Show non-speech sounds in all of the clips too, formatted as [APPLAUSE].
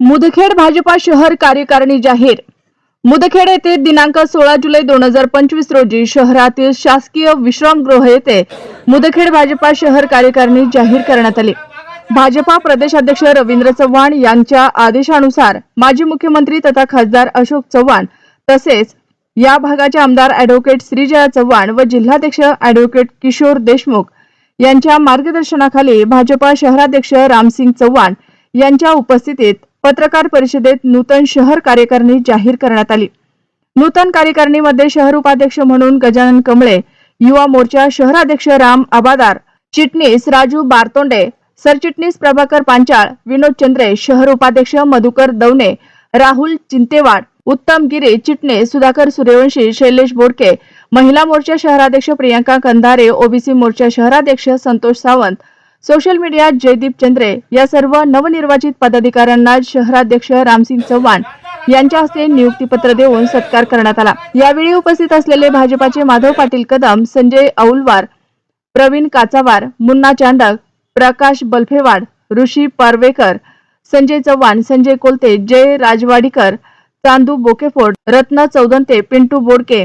मुदखेड भाजपा शहर कार्यकारिणी जाहीर. मुदखेड येथे दिनांक सोळा जुलै दोन हजार पंचवीस रोजी शहरातील शासकीय विश्रामगृह येथे मुदखेड भाजपा शहर कार्यकारिणी जाहीर करण्यात आली. भाजपा प्रदेशाध्यक्ष रवींद्र चव्हाण यांच्या आदेशानुसार माजी मुख्यमंत्री तथा खासदार अशोक चव्हाण तसेच या भागाचे आमदार अॅडव्होकेट श्रीजया चव्हाण व जिल्हाध्यक्ष अॅडव्होकेट किशोर देशमुख यांच्या मार्गदर्शनाखाली भाजपा शहराध्यक्ष रामसिंग चव्हाण यांच्या उपस्थितीत पत्रकार परिषदेत नूतन शहर कार्यकारिणी जाहीर करण्यात आली. नूतन कार्यकारिणीमध्ये शहर उपाध्यक्ष म्हणून गजानन कमळे युवा मोर्चा शहराध्यक्ष राम आबादार चिटणीस राजू बारतोंडे सरचिटणीस प्रभाकर पांचाळ विनोद चंद्रे शहर उपाध्यक्ष मधुकर दवणे राहुल चिंतेवाड उत्तम गिरे चिटणे सुधाकर सूर्यवंशी शैलेश बोडके महिला मोर्चा शहराध्यक्ष प्रियांका कंधारे ओबीसी मोर्चा शहराध्यक्ष संतोष सावंत सोशल मीडियात जयदीप चंद्रे या सर्व नवनिर्वाचित पदाधिकाऱ्यांना शहराध्यक्ष रामसिंग चव्हाण यांच्या हस्ते नियुक्तीपत्र देऊन सत्कार करण्यात आला. यावेळी उपस्थित असलेले भाजपाचे माधव पाटील कदम संजय औलवार प्रवीण काचावार मुन्ना चांडक प्रकाश बल्फेवाड ऋषी पारवेकर संजय चव्हाण संजय कोलते जय राजवाडीकर चांदू बोकेफोड रत्न चौदंते पिंटू बोडके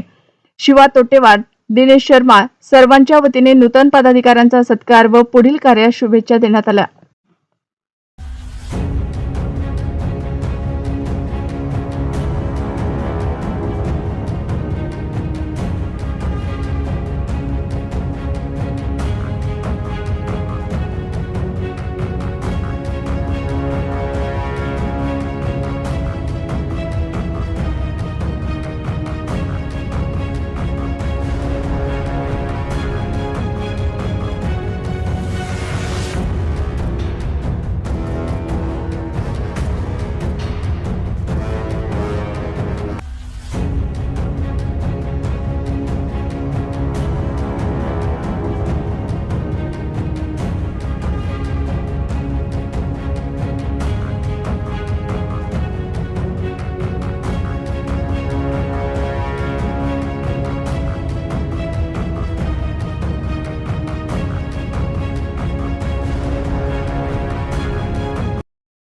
शिवा तोटेवाड दिनेश शर्मा सर्वांच्या वतीने नूतन पदाधिकाऱ्यांचा सत्कार व पुढील कार्यास शुभेच्छा देण्यात आल्या.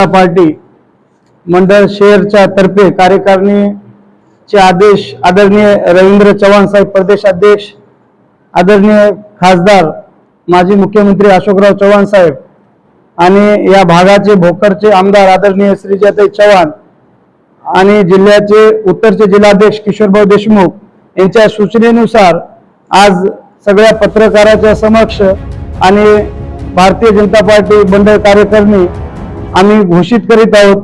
पार्टी मंडळ शेअरच्या तर्फे कार्यकारिणीचे आदेश आदरणीय रवींद्र चव्हाण साहेब प्रदेशाध्यक्ष आदरणीय खासदार माजी मुख्यमंत्री अशोकराव चव्हाण साहेब आणि या भागाचे भोकरचे आमदार आदरणीय श्रीजाताई चव्हाण आणि जिल्ह्याचे उत्तरचे जिल्हाध्यक्ष किशोरभाऊ देशमुख यांच्या सूचनेनुसार आज सगळ्या पत्रकाराच्या समक्ष आणि भारतीय जनता पार्टी बंडळ कार्यकारिणी आम्ही घोषित करीत आहोत.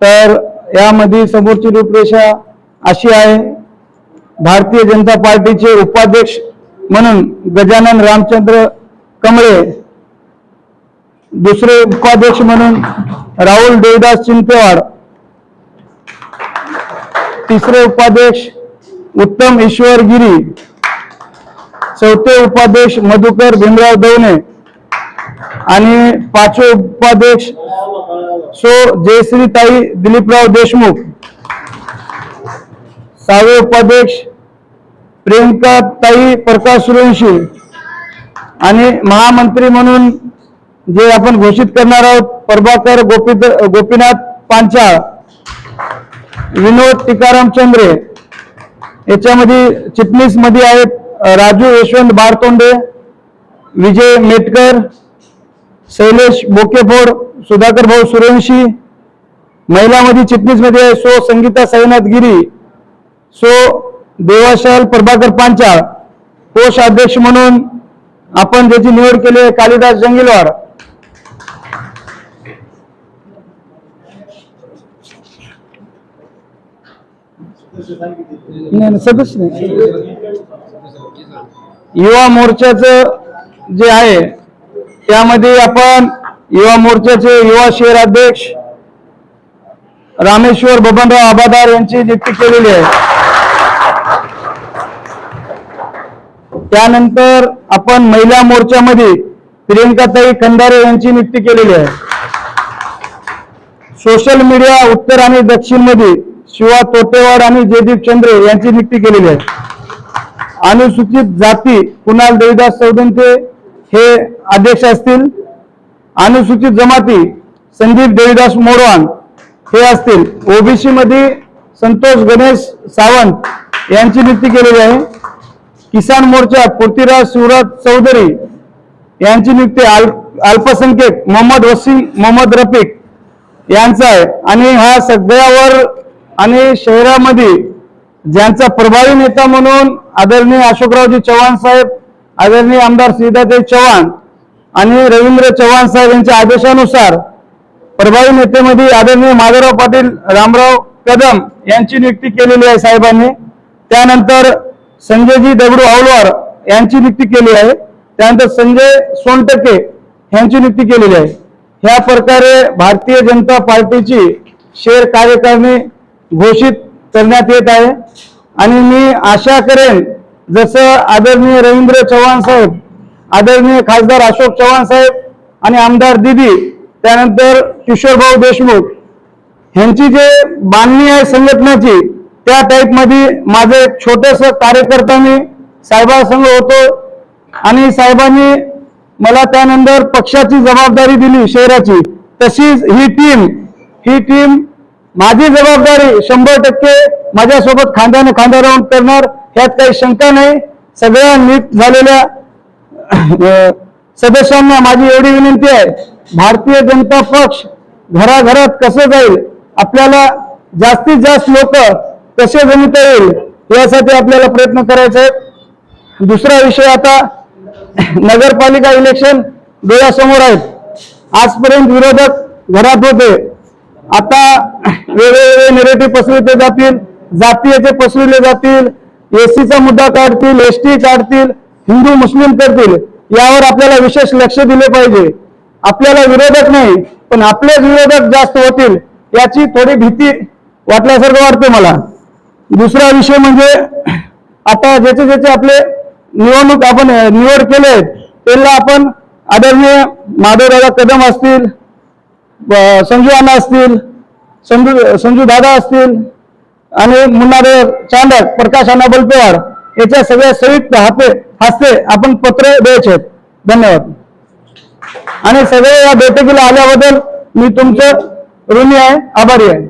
तर यामध्ये समोरची रूपरेषा अशी आहे. भारतीय जनता पार्टीचे उपाध्यक्ष म्हणून गजानन रामचंद्र कमळे दुसरे उपाध्यक्ष म्हणून राहुल देवदास चिंतेवाड तिसरे उपाध्यक्ष उत्तम ईश्वर गिरी चौथे उपाध्यक्ष मधुकर भीमराव दवणे आणि पाचवे उपाध्यक्ष सो जयश्री ताई दिलीपराव देशमुख. सहावे उपाध्यक्ष प्रियंका ताई प्रकाश सूर्यवंशी आणि महामंत्री म्हणून जे आपण घोषित करणार आहोत प्रभाकर गोपी गोपीनाथ पांचाळ विनोद टिकाराम चंद्रे. याच्यामध्ये चिटणीसमध्ये आहेत राजू यशवंत बारतोंडे विजय मेटकर शैलेश बोकेफोड सुधाकर भाऊ सूर्यवंशी महिलामध्ये चिटणीसमध्ये सो संगीता साईनाथ गिरी सो देवाशाल प्रभाकर पांचाळ कोषाध्यक्ष म्हणून आपण ज्याची निवड केली आहे कालिदास जंगीलवार. नाही, सदस्य नाही. युवा मोर्चाचं जे आहे त्यामध्ये आपण युवा मोर्चाचे युवा शहर अध्यक्ष रामेश्वर बबनराव आबादार यांची नियुक्ती केलेली आहे. त्यानंतर आपण महिला मोर्चामध्ये प्रियंकाताई खंडारे यांची नियुक्ती केलेली आहे. सोशल मीडिया उत्तर आणि दक्षिणमध्ये शिवा तोटेवाड आणि जयदीप चंद्रे यांची नियुक्ती केलेली आहे. अनुसूचित जाती कुणाल देवीदास चौदंते हे अध्यक्ष असतील अनुसूचित जमाती संदीप देवीदास मोरवान हे असतील. ओबीसी मध्ये संतोष गणेश सावंत यांची नियुक्ती केलेली आहे. किसान मोर्चा पृथ्वीराज शिवराज चौधरी यांची नियुक्ती अल अल्पसंख्यक मोहम्मद वसीम मोहम्मद रफीक यांचा आहे. आणि हा सगळ्यावर आणि शहरामध्ये ज्यांचा प्रभावी नेता म्हणून आदरणीय अशोकरावजी चव्हाण साहेब आदरणीय आमदार सीताताई चव्हाण आणि रवींद्र चव्हाण साहेब यांच्या आदेशानुसार प्रभावी नेतेमध्ये आदरणीय माधवराव पाटील रामराव कदम यांची नियुक्ती केलेली आहे साहेबांनी. त्यानंतर संजयजी दगडू आवलवार यांची नियुक्ती केली आहे. त्यानंतर संजय सोनटके यांची नियुक्ती केलेली आहे. ह्या प्रकारे भारतीय जनता पार्टीची शेर कार्यकारिणी घोषित करण्यात येत आहे. आणि मी आशा करेन जसं आदरणीय रवींद्र चव्हाण साहेब आदरणीय खासदार अशोक चव्हाण साहेब आणि आमदार दिदी त्यानंतर किशोरभाऊ देशमुख. ह्यांची जे बांधणी आहे संघटनाची त्या टाईपमध्ये माझं एक छोटस कार्यकर्ता मी साहेबांसंग होतो आणि साहेबांनी मला त्यानंतर पक्षाची जबाबदारी दिली शहराची. तशीच ही टीम ही टीम माझी जबाबदारी शंभर टक्के माझ्यासोबत खांद्याने खांदा राहून करणार ह्यात काही शंका नाही. सगळ्या नीट झालेल्या [COUGHS] सदस्यांना माझी एवढी विनंती आहे भारतीय जनता पक्ष घराघरात कसं जाईल आपल्याला जास्तीत जास्त लोक कसे जमिता येईल यासाठी आपल्याला प्रयत्न करायचे आहेत. दुसरा विषय आता [COUGHS] नगरपालिका इलेक्शन डोळ्यासमोर आहेत. आजपर्यंत विरोधक घरात होते. आता [COUGHS] वेगवेगळे नेरेटिव्ह पसरवले जातील जातीयचे पसरवले जातील एसीचा मुद्दा काढतील एसटी काढतील हिंदू मुस्लिम करतील यावर आपल्याला विशेष लक्ष दिले पाहिजे. आपल्याला विरोधक नाही पण आपलेच विरोधक जास्त होतील याची थोडी भीती वाटल्यासारखं वाटते मला. दुसरा विषय म्हणजे आता ज्याचे ज्याचे आपले निवडणूक आपण निवड केले आहेत त्यांना आपण आदरणीय माधवदादा कदम असतील संजू अण्णा असतील संजू संजू दादा असतील आणि मुन्नादेव चांदक प्रकाश अण्णा बलपेवाड याच्या सगळ्या संयुक्त हाते हस्ते आपण पत्र द्यायचे. आहेत धन्यवाद. आणि सगळे या बैठकीला आल्याबद्दल मी तुमचं ऋणी आहे आभारी आहे.